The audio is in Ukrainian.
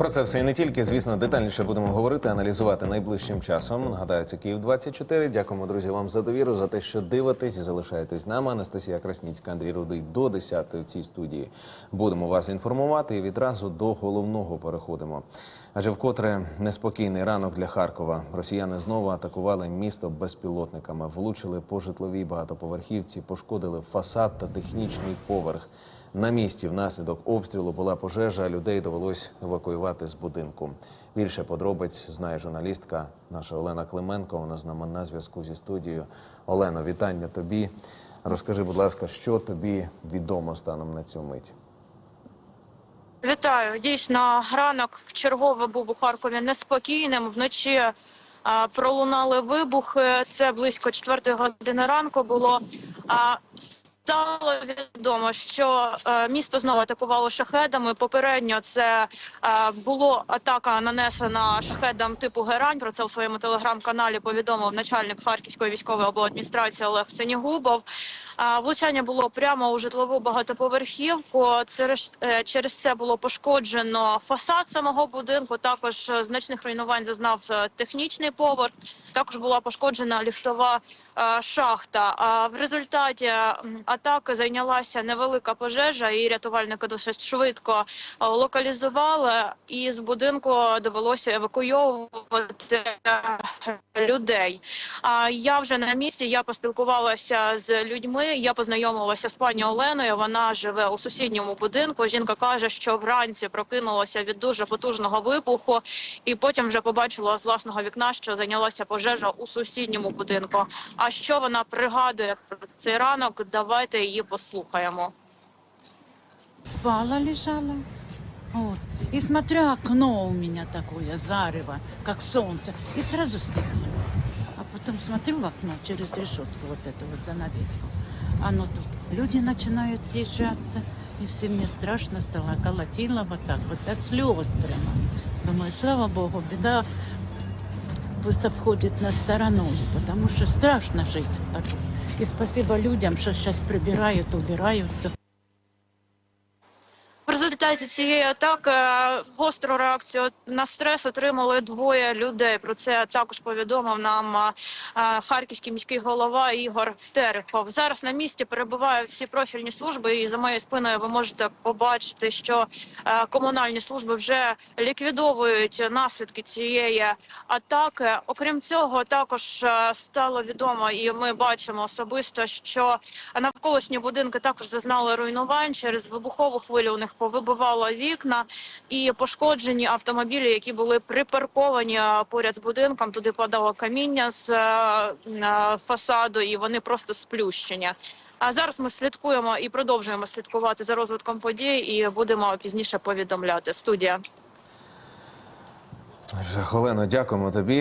Про це все і не тільки. Звісно, детальніше будемо говорити, аналізувати найближчим часом. Нагадаю, це Київ 24 Дякуємо, друзі, вам за довіру, за те, що дивитесь і залишаєтесь з нами. Анастасія Красніцька, Андрій Рудий до 10 в цій студії. Будемо вас інформувати і відразу до головного переходимо. Адже вкотре неспокійний ранок для Харкова. Росіяни знову атакували місто безпілотниками, влучили по житловій багатоповерхівці, пошкодили фасад та технічний поверх. На місці внаслідок обстрілу була пожежа. Людей довелось евакуювати з будинку. Більше подробиць знає журналістка наша Олена Клименко. Вона з нами на зв'язку зі студією. Олено, вітання тобі. Розкажи, будь ласка, що тобі відомо станом на цю мить. Вітаю. Дійсно, ранок в чергове був у Харкові неспокійним. Вночі а, пролунали вибухи. Це близько четвертої години ранку було. А, Стало відомо, що е, місто знову атакувало шахедами. Попередньо це е, було атака нанесена шахедам типу Герань. Про це у своєму телеграм-каналі повідомив начальник Харківської військової обладміністрації Олег Сенігубов. Е, влучання було прямо у житлову багатоповерхівку. Через, е, через це було пошкоджено фасад самого будинку. Також е, значних руйнувань зазнав е, технічний поверх. Також була пошкоджена ліфтова е, шахта. А в результаті м, атаки зайнялася невелика пожежа, і рятувальники досить швидко е, локалізували. І з будинку довелося евакуйовувати е, людей. А я вже на місці. Я поспілкувалася з людьми. Я познайомилася з пані Оленою. Вона живе у сусідньому будинку. Жінка каже, що вранці прокинулася від дуже потужного вибуху, і потім вже побачила з власного вікна, що зайнялася пожежа у сусідньому будинку. А що вона пригадує про цей ранок? Давайте її послухаємо. Спала, лежала. Вот. И смотрю, окно у меня такое, зарево, как солнце. И сразу стихло. А потом смотрю в окно через решетку, вот эту вот занавеску. Оно тут. Люди начинают съезжаться. И все мне страшно стало. Колотило вот так вот, от слез прямо. Думаю, слава Богу, беда пусть обходит нас стороной, потому что страшно жить. так. И спасибо людям, що зараз прибирають, убираются. Результаті цієї атаки гостру реакцію на стрес отримали двоє людей. Про це також повідомив нам харківський міський голова Ігор Терехов. Зараз на місці перебувають всі профільні служби, і за моєю спиною ви можете побачити, що комунальні служби вже ліквідовують наслідки цієї атаки. Окрім цього, також стало відомо, і ми бачимо особисто, що навколишні будинки також зазнали руйнувань через вибухову хвилю. У них повибивало вікна і пошкоджені автомобілі, які були припарковані поряд з будинком. Туди падало каміння з е, е, фасаду, і вони просто сплющені. А зараз ми слідкуємо і продовжуємо слідкувати за розвитком подій, і будемо пізніше повідомляти. Студія. Олено, дякуємо тобі.